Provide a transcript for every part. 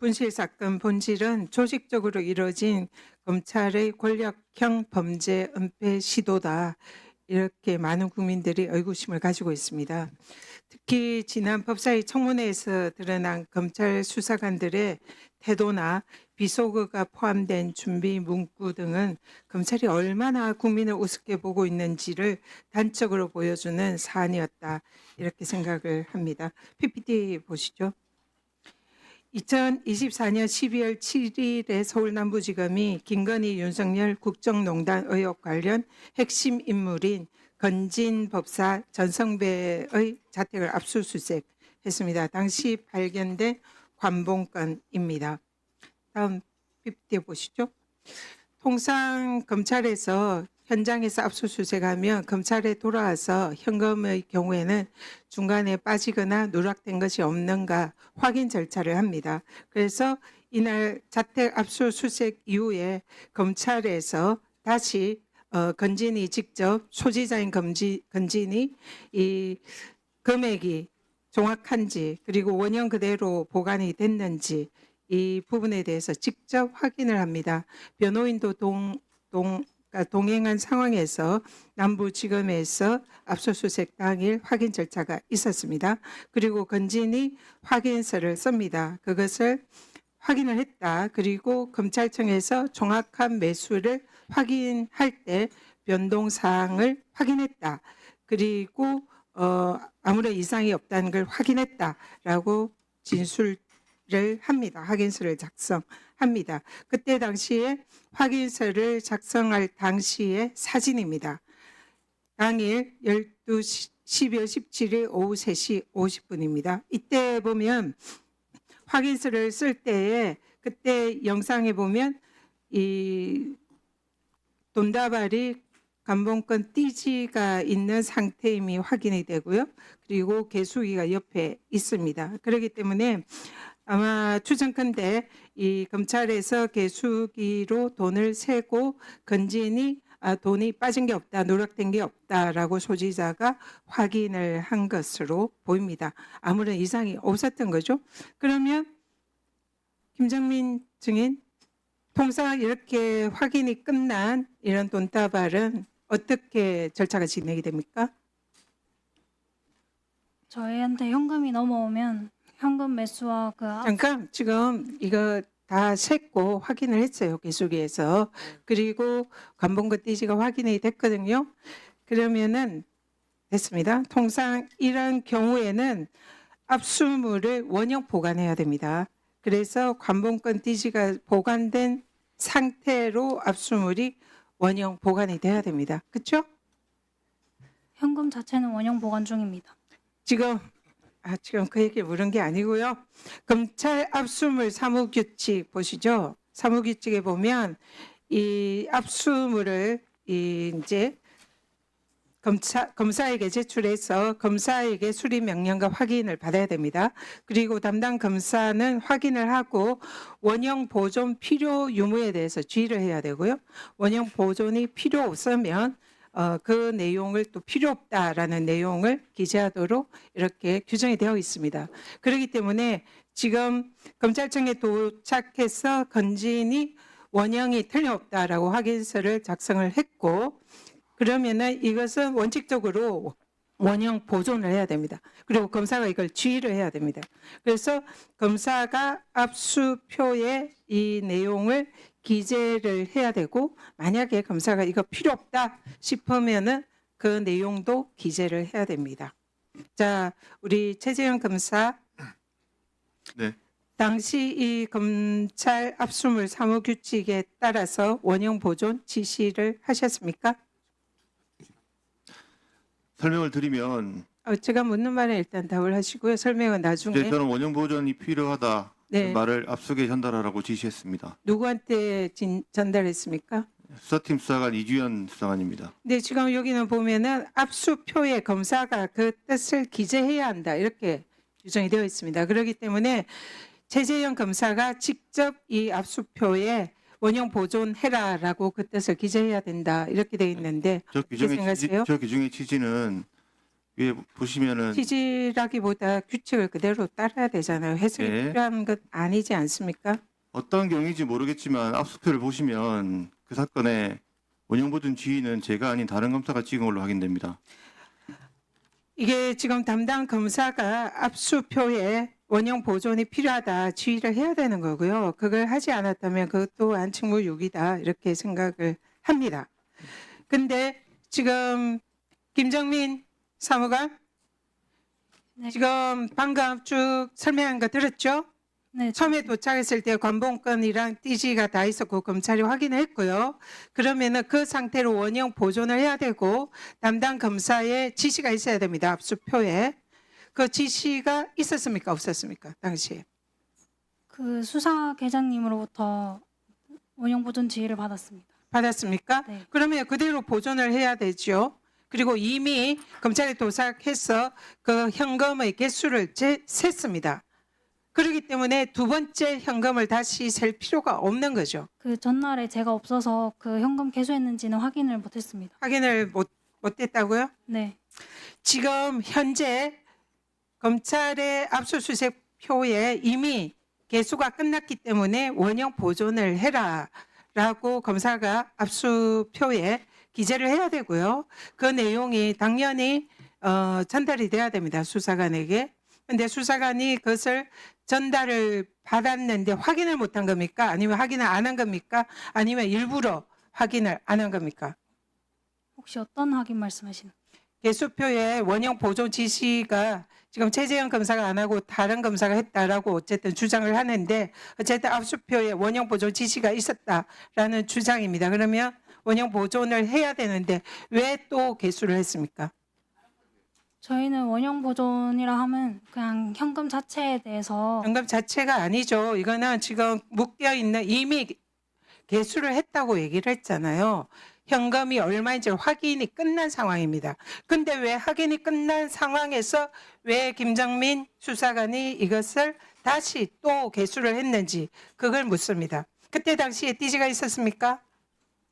분실 사건 본질은 조직적으로 이루어진 검찰의 권력형 범죄 은폐 시도다. 이렇게 많은 국민들이 의구심을 가지고 있습니다. 특히 지난 법사위 청문회에서 드러난 검찰 수사관들의 태도나 비속어가 포함된 준비 문구 등은 검찰이 얼마나 국민을 우습게 보고 있는지를 단적으로 보여주는 사안이었다. 이렇게 생각을 합니다. PPT 보시죠. 2024년 12월 7일에 서울 남부지검이 김건희 윤석열 국정농단 의혹 관련 핵심 인물인 건진 법사 전성배의 자택을 압수수색했습니다. 당시 발견된 관봉건입니다. 다음 PPT 보시죠. 통상 검찰에서 현장에서 압수수색하면 검찰에 돌아와서 현금의 경우에는 중간에 빠지거나 누락된 것이 없는가 확인 절차를 합니다. 그래서 이날 자택 압수수색 이후에 검찰에서 다시 어, 건진이 직접 소지자인 검지, 건진이 이 금액이 정확한지 그리고 원형 그대로 보관이 됐는지 이 부분에 대해서 직접 확인을 합니다. 변호인도 동, 동, 그러니까 동행한 상황에서 남부지검에서 압수수색 당일 확인 절차가 있었습니다. 그리고 건진이 확인서를 씁니다. 그것을 확인을 했다. 그리고 검찰청에서 정확한 매수를 확인할 때 변동 사항을 확인했다. 그리고 어, 아무런 이상이 없다는 걸 확인했다라고 진술 을 합니다. 확인서를 작성합니다. 그때 당시에 확인서를 작성할 당시의 사진입니다. 당일 12시 12월 17일 오후 3시 50분입니다. 이때 보면 확인서를 쓸 때에 그때 영상에 보면 이 돈다발이 감봉권 띠지가 있는 상태임이 확인이 되고요. 그리고 개수기가 옆에 있습니다. 그렇기 때문에 아마 추정컨대 이 검찰에서 개수기로 돈을 세고 건진이 아, 돈이 빠진 게 없다, 누락된 게 없다라고 소지자가 확인을 한 것으로 보입니다. 아무런 이상이 없었던 거죠. 그러면 김정민 증인 통상 이렇게 확인이 끝난 이런 돈다발은 어떻게 절차가 진행이 됩니까? 저희한테 현금이 넘어오면 현금 매수와 그 압- 잠깐 지금 이거 다 셌고 확인을 했어요 개수기에서 그리고 관봉거 띠지가 확인이 됐거든요. 그러면은 됐습니다. 통상 이런 경우에는 압수물을 원형 보관해야 됩니다. 그래서 관봉권 띠지가 보관된 상태로 압수물이 원형 보관이 돼야 됩니다. 그렇죠? 현금 자체는 원형 보관 중입니다. 지금 아 지금 그 얘기 물은 게 아니고요. 검찰 압수물 사무규칙 보시죠. 사무규칙에 보면 이 압수물을 이 이제 검사 검사에게 제출해서 검사에게 수리 명령과 확인을 받아야 됩니다. 그리고 담당 검사는 확인을 하고 원형 보존 필요 유무에 대해서 주의를 해야 되고요. 원형 보존이 필요 없으면 어, 그 내용을 또 필요 없다라는 내용을 기재하도록 이렇게 규정이 되어 있습니다. 그렇기 때문에 지금 검찰청에 도착해서 건진이 원형이 틀림없다라고 확인서를 작성을 했고 그러면은 이것은 원칙적으로 원형 보존을 해야 됩니다. 그리고 검사가 이걸 주의를 해야 됩니다. 그래서 검사가 압수표에 이 내용을 기재를 해야 되고 만약에 검사가 이거 필요 없다 싶으면은 그 내용도 기재를 해야 됩니다. 자, 우리 최재형 검사 네. 당시 이 검찰 압수물 사무 규칙에 따라서 원형 보존 지시를 하셨습니까? 설명을 드리면 어, 제가 묻는 말에 일단 답을 하시고요. 설명은 나중에 이제 저는 원형 보존이 필요하다 네. 말을 압수에 전달하라고 지시했습니다. 누구한테 진- 전달했습니까? 수사팀 수사관 이주연 수사관입니다. 근데 지금 여기는 보면은 압수표에 검사가 그 뜻을 기재해야 한다 이렇게 규정이 되어 있습니다. 그렇기 때문에 최재형 검사가 직접 이 압수표에 원형 보존해라라고 그 뜻을 기재해야 된다 이렇게 되어 있는데 저 규정의 취지, 생각하세요? 저 규정의 취지는 위에 보시면은 TG라기보다 규칙을 그대로 따라야 되잖아요. 해석이 네. 필요한 것 아니지 않습니까? 어떤 경위인지 모르겠지만 압수표를 보시면 그 사건의 원형 보존 지휘는 제가 아닌 다른 검사가 찍은 걸로 확인됩니다. 이게 지금 담당 검사가 압수표에 원형 보존이 필요하다 지휘를 해야 되는 거고요. 그걸 하지 않았다면 그것도 안측무유기다 이렇게 생각을 합니다. 근데 지금 김정민 사무관 네. 지금 방금 쭉 설명한 거 들었죠? 네, 처음에 도착했을 때 관봉권이랑 띠지가 다 있었고 검찰이 확인했고요. 그러면은 그 상태로 원형 보존을 해야 되고 담당 검사의 지시가 있어야 됩니다. 압수표에 그 지시가 있었습니까? 없었습니까? 당시에 그 수사 계장님으로부터 원형 보존 지휘를 받았습니다. 받았습니까? 네. 그러면 그대로 보존을 해야 되죠. 그리고 이미 검찰에 도착해서 그 현금의 개수를 재, 셌습니다. 그렇기 때문에 두 번째 현금을 다시 셀 필요가 없는 거죠. 그 전날에 제가 없어서 그 현금 개수했는지는 확인을 못했습니다. 확인을 못, 못했다고요? 네, 지금 현재 검찰의 압수수색 표에 이미 개수가 끝났기 때문에 원형 보존을 해라 라고 검사가 압수표에 기재를 해야 되고요. 그 내용이 당연히 어, 전달이 돼야 됩니다. 수사관에게. 근데 수사관이 그것을 전달을 받았는데 확인을 못한 겁니까? 아니면 확인을 안 한 겁니까? 아니면 일부러 확인을 안 한 겁니까? 혹시 어떤 확인 말씀하시는? 개수표에 원형 보존 지시가 지금 최재형 검사가 안 하고 다른 검사가 했다라고 어쨌든 주장을 하는데 어쨌든 압수표에 원형 보존 지시가 있었다라는 주장입니다. 그러면 원형 보존을 해야 되는데 왜 또 개수를 했습니까? 저희는 원형 보존이라 하면 그냥 현금 자체에 대해서 연금 자체가 아니죠. 이거는 지금 묶여 있는 이미 개수를 했다고 얘기를 했잖아요. 현금이 얼마인지 확인이 끝난 상황입니다. 근데 왜 확인이 끝난 상황에서 왜 김정민 수사관이 이것을 다시 또 개수를 했는지 그걸 묻습니다. 그때 당시에 띠지가 있었습니까?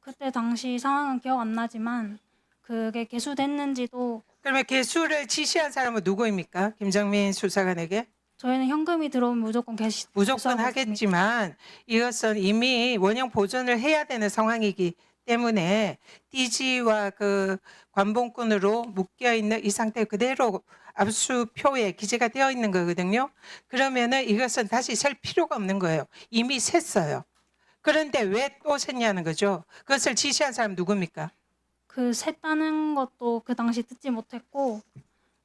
그때 당시 상황은 기억 안 나지만 그게 개수됐는지도 그러면 개수를 지시한 사람은 누구입니까? 김정민 수사관에게? 저희는 현금이 들어오면 무조건 개시 무조건. 하겠지만 이것은 이미 원형 보존을 해야 되는 상황이기 때문에 띠지와 그 관봉권으로 묶여 있는 이 상태 그대로 압수표에 기재가 되어 있는 거거든요. 그러면은 이것은 다시 셀 필요가 없는 거예요. 이미 셌어요. 그런데 왜또 셌냐는 거죠. 그것을 지시한 사람 누굽니까? 그 셌다는 것도 그 당시 듣지 못했고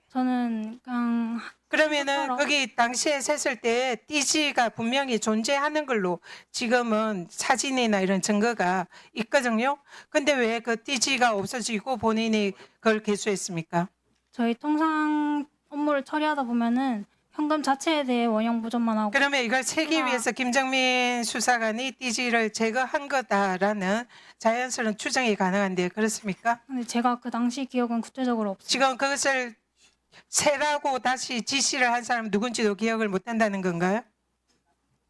저는 그냥 그러면은. 거기 당시에 셌을 때 띠지가 분명히 존재하는 걸로 지금은 사진이나 이런 증거가 있거든요. 근데 왜 그 띠지가 없어지고 본인이 그걸 개수했습니까? 저희 통상 업무를 처리하다 보면은 현금 자체에 대해 원형 보존만 하고 그러면 이걸 제가- 위해서 김정민 수사관이 띠지를 제거한 거다라는 자연스러운 추정이 가능한데 그렇습니까? 근데 제가 그 당시 기억은 구체적으로 없어요. 지금 그것을 세라고 다시 지시를 한 사람 누군지도 기억을 못 한다는 건가요?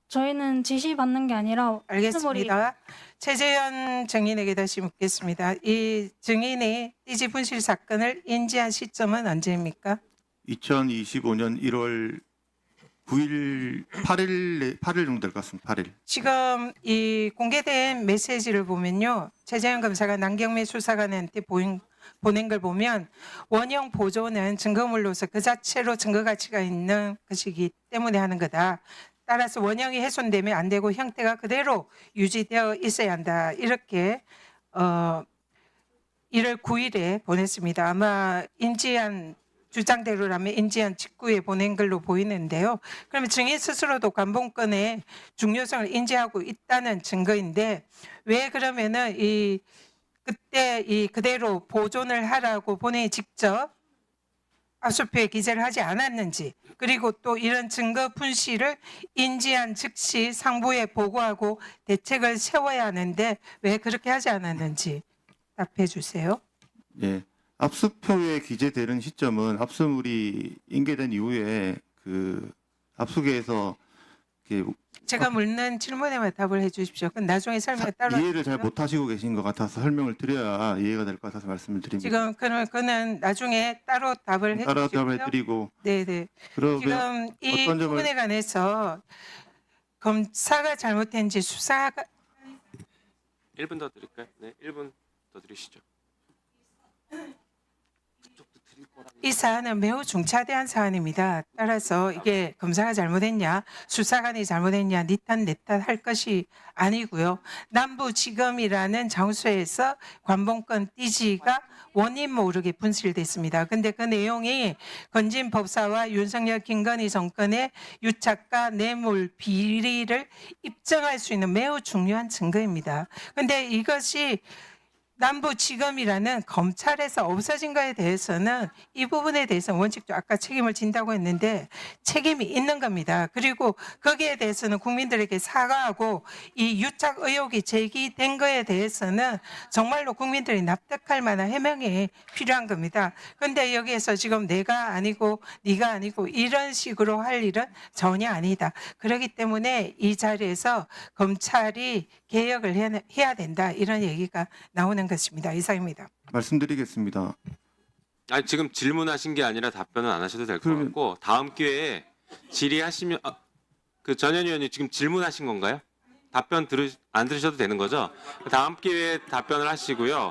저희는 지시 받는 게 아니라 알겠습니다. 최재현 증인에게 다시 묻겠습니다. 이 증인이 띠지 분실 사건을 인지한 시점은 언제입니까? 2025년 1월 9일 8일 8일 정도 될 것 같습니다. 8일. 지금 이 공개된 메시지를 보면요. 최재현 검사가 남경미 수사관한테 보인, 보낸 걸 보면 원형 보존은 증거물로서 그 자체로 증거 가치가 있는 것이기 때문에 하는 거다. 따라서 원형이 훼손되면 안 되고 형태가 그대로 유지되어 있어야 한다. 이렇게 어 1월 9일에 보냈습니다. 아마 인지한 주장대로라면 인지한 직후에 보낸 걸로 보이는데요. 그러면 증인 스스로도 관봉권의 중요성을 인지하고 있다는 증거인데 왜 그러면은 이 그때 이 그대로 보존을 하라고 본인이 직접 압수표에 기재를 하지 않았는지 그리고 또 이런 증거 분실을 인지한 즉시 상부에 보고하고 대책을 세워야 하는데 왜 그렇게 하지 않았는지 답해 주세요. 예. 압수표에 기재되는 시점은 압수물이 인계된 이후에 그 압수계에서 이렇게 제가 묻는 질문에만 답을 해주십시오. 그건 나중에 설명 따로. 이해를 잘. 못하시고 계신 것 같아서 설명을 드려야 이해가 될 것 같아서 말씀을 드립니다. 지금 그는 그는 나중에 따로 답을 따라 해주십시오. 답을 해드리고 네네. 지금 이 점을- 부분에 관해서 검사가 잘못된지 수사가 1분 더 드릴까요? 네, 1분 더 드리시죠. 이 사안은 매우 중차대한 사안입니다. 따라서 이게 검사가 잘못했냐, 수사관이 잘못했냐, 니탓 내탓 할 것이 아니고요. 남부지검이라는 장소에서 관봉권 띠지가 원인 모르게 분실됐습니다. 근데 그 내용이 건진 법사와 윤석열 김건희 정권의 유착과 뇌물 비리를 입증할 수 있는 매우 중요한 증거입니다. 근데 이것이 남부지검이라는 검찰에서 없어진 거에 대해서는 이 부분에 대해서 원칙도 아까 책임을 진다고 했는데 책임이 있는 겁니다. 그리고 거기에 대해서는 국민들에게 사과하고 이 유착 의혹이 제기된 거에 대해서는 정말로 국민들이 납득할 만한 해명이 필요한 겁니다. 근데 여기에서 지금 내가 아니고 네가 아니고 이런 식으로 할 일은 전혀 아니다. 그렇기 때문에 이 자리에서 검찰이 개혁을 해야- 된다 이런 얘기가 나오는 것입니다. 이상입니다. 말씀드리겠습니다. 아니 지금 질문하신 게 아니라 답변은 안 하셔도 될 것 그러면- 같고 다음 기회에 질의하시면 아, 그 전현 의원님 지금 질문하신 건가요? 답변 들으 안 들으셔도 되는 거죠? 다음 기회에 답변을 하시고요.